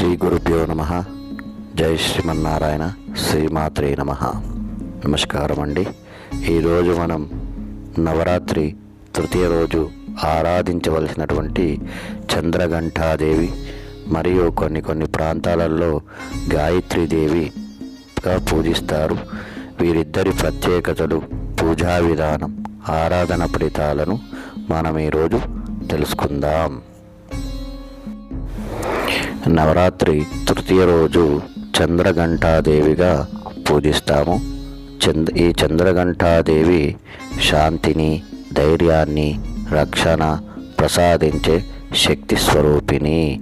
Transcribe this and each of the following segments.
శ్రీ గురుభ్యో నమ. జై శ్రీమన్నారాయణ. శ్రీమాత్రే నమ. నమస్కారం అండి ఈరోజు మనం నవరాత్రి తృతీయ రోజు ఆరాధించవలసినటువంటి చంద్రఘంటాదేవి మరియు కొన్ని కొన్ని ప్రాంతాలలో గాయత్రీదేవిగా పూజిస్తారు. వీరిద్దరి ప్రత్యేకతలు పూజా విధానం ఆరాధన ఫలితాలను మనం ఈరోజు తెలుసుకుందాం. నవరాత్రి తృతీయ రోజు చంద్రఘంటాదేవిగా పూజిస్తాము. చంద్ర ఈ చంద్రఘంటాదేవి శాంతిని ధైర్యాన్ని రక్షణ ప్రసాదించే శక్తి స్వరూపిణి.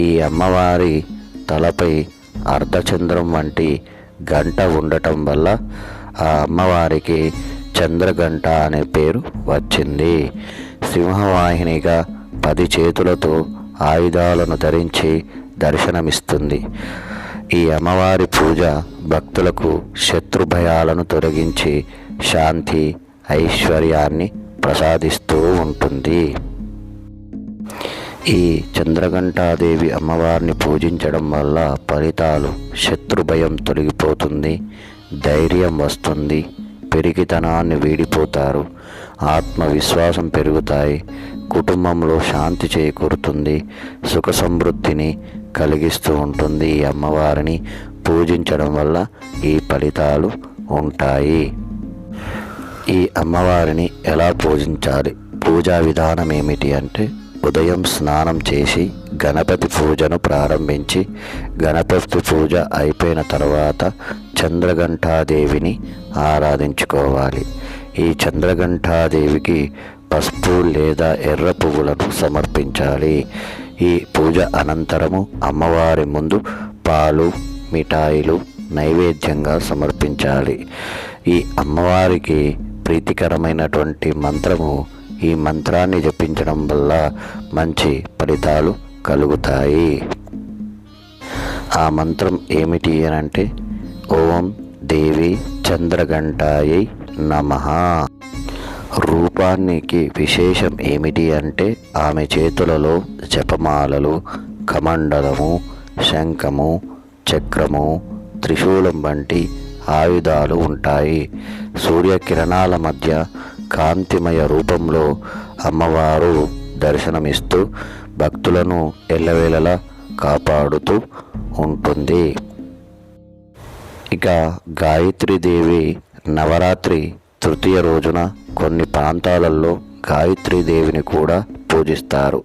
ఈ అమ్మవారి తలపై అర్ధచంద్రం వంటి గంట ఉండటం వల్ల ఆ అమ్మవారికి చంద్రగంట అనే పేరు వచ్చింది. సింహవాహినిగా పది చేతులతో ఆయుధాలను ధరించి దర్శనమిస్తుంది. ఈ అమ్మవారి పూజ భక్తులకు శత్రు భయాలను తొలగించి శాంతి ఐశ్వర్యాన్ని ప్రసాదిస్తూ ఉంటుంది. ఈ చంద్రఘంటాదేవి అమ్మవారిని పూజించడం వల్ల ఫలితాలు శత్రు భయం తొలగిపోతుంది ధైర్యం వస్తుంది పెరిగితనాన్ని వీడిపోతారు ఆత్మవిశ్వాసం పెరుగుతాయి కుటుంబంలో శాంతి చేకూరుతుంది సుఖ సమృద్ధిని కలిగిస్తూ ఉంటుంది ఈ అమ్మవారిని. పూజించడం వల్ల ఈ ఫలితాలు ఉంటాయి. ఈ అమ్మవారిని ఎలా పూజించాలి? పూజా విధానం ఏమిటి అంటే ఉదయం స్నానం చేసి గణపతి పూజను ప్రారంభించి గణపతి పూజ అయిపోయిన తర్వాత చంద్రఘంటాదేవిని ఆరాధించుకోవాలి. ఈ చంద్రఘంటాదేవికి పసుపు లేదా ఎర్ర పువ్వులను సమర్పించాలి. ఈ పూజ అనంతరము అమ్మవారి ముందు పాలు మిఠాయిలు నైవేద్యంగా సమర్పించాలి. ఈ అమ్మవారికి ప్రీతికరమైనటువంటి మంత్రము ఈ మంత్రాన్ని జపించడం వల్ల మంచి ఫలితాలు కలుగుతాయి. ఆ మంత్రం ఏమిటి అని అంటే ఓం దేవి చంద్రగంటాయి నమ. రూపానికి విశేషం ఏమిటి అంటే ఆమె చేతులలో జపమాలలు కమండలము శంఖము చక్రము త్రిశూలం వంటి ఆయుధాలు ఉంటాయి. సూర్యకిరణాల మధ్య కాంతిమయ రూపంలో అమ్మవారు దర్శనమిస్తూ భక్తులను ఎల్లవేళలా కాపాడుతూ ఉంటుంది. ఇక గాయత్రీదేవి నవరాత్రి తృతీయ రోజున కొన్ని ప్రాంతాలలో గాయత్రీదేవిని కూడా పూజిస్తారు.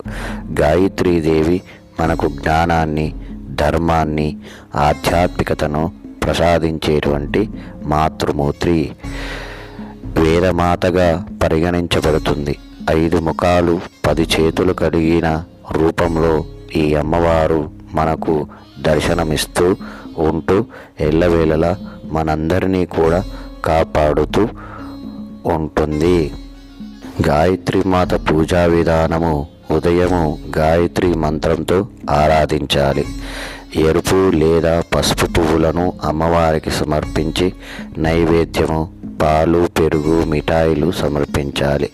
గాయత్రీదేవి మనకు జ్ఞానాన్ని ధర్మాన్ని ఆధ్యాత్మికతను ప్రసాదించేటువంటి మాతృమూర్తి వేదమాతగా పరిగణించబడుతుంది. ఐదు ముఖాలు పది చేతులు కలిగిన రూపంలో ఈ అమ్మవారు మనకు దర్శనమిస్తూ ఉంటూ ఎల్లవేళలా మనందరినీ కూడా కాపాడుతూ ఉంటుంది. గాయత్రి మాత పూజా విధానము ఉదయము గాయత్రి మంత్రంతో ఆరాధించాలి. ఎరుపు లేదా పసుపు పువ్వులను అమ్మవారికి సమర్పించి నైవేద్యము పాలు పెరుగు మిఠాయిలు సమర్పించాలి.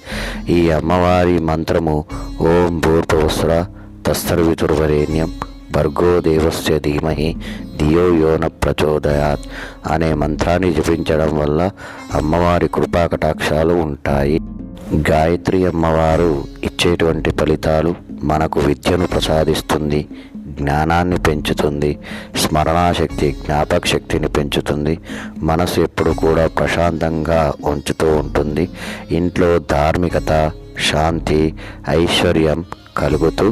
ఈ అమ్మవారి మంత్రము ఓం భూర్భవస్ర తస్తర్వితుర్వరేణ్యం భర్గో దేవస్య ధీమహి ధియో యోన ప్రచోదయాత్ అనే మంత్రాన్ని జపించడం వల్ల అమ్మవారి కృపాకటాక్షాలు ఉంటాయి. గాయత్రి అమ్మవారు ఇచ్చేటువంటి ఫలితాలు మనకు విద్యను ప్రసాదిస్తుంది జ్ఞానాన్ని పెంచుతుంది స్మరణాశక్తి జ్ఞాపక శక్తిని పెంచుతుంది మనసు ఎప్పుడు కూడా ప్రశాంతంగా ఉంచుతూ ఉంటుంది. ఇంట్లో ధార్మికత శాంతి ఐశ్వర్యం కలుగుతూ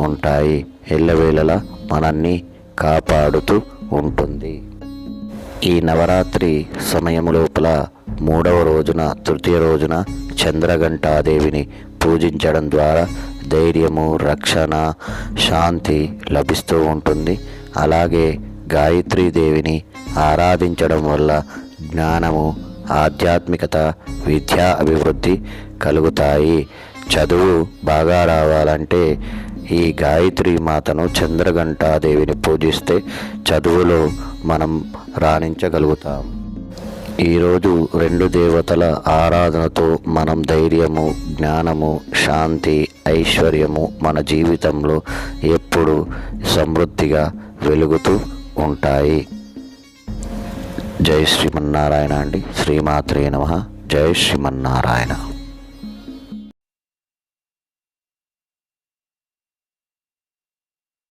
ఉంటాయి. ఎల్లవేళలా మనల్ని కాపాడుతూ ఉంటుంది. ఈ నవరాత్రి సమయం లోపల మూడవ రోజున తృతీయ రోజున చంద్రఘంటాదేవిని పూజించడం ద్వారా ధైర్యము రక్షణ శాంతి లభిస్తూ ఉంటుంది. అలాగే గాయత్రీదేవిని ఆరాధించడం వల్ల జ్ఞానము ఆధ్యాత్మికత విద్యా అభివృద్ధి కలుగుతాయి. చదువు బాగా రావాలంటే ఈ గాయత్రి మాతను చంద్రఘంటాదేవిని పూజిస్తే చదువులో మనం రాణించగలుగుతాం. ఈరోజు రెండు దేవతల ఆరాధనతో మనం ధైర్యము జ్ఞానము శాంతి ఐశ్వర్యము మన జీవితంలో ఎప్పుడు సమృద్ధిగా వెలుగుతూ ఉంటాయి. జై శ్రీమన్నారాయణ అండి. శ్రీమాత్రే నమ. జై శ్రీమన్నారాయణ.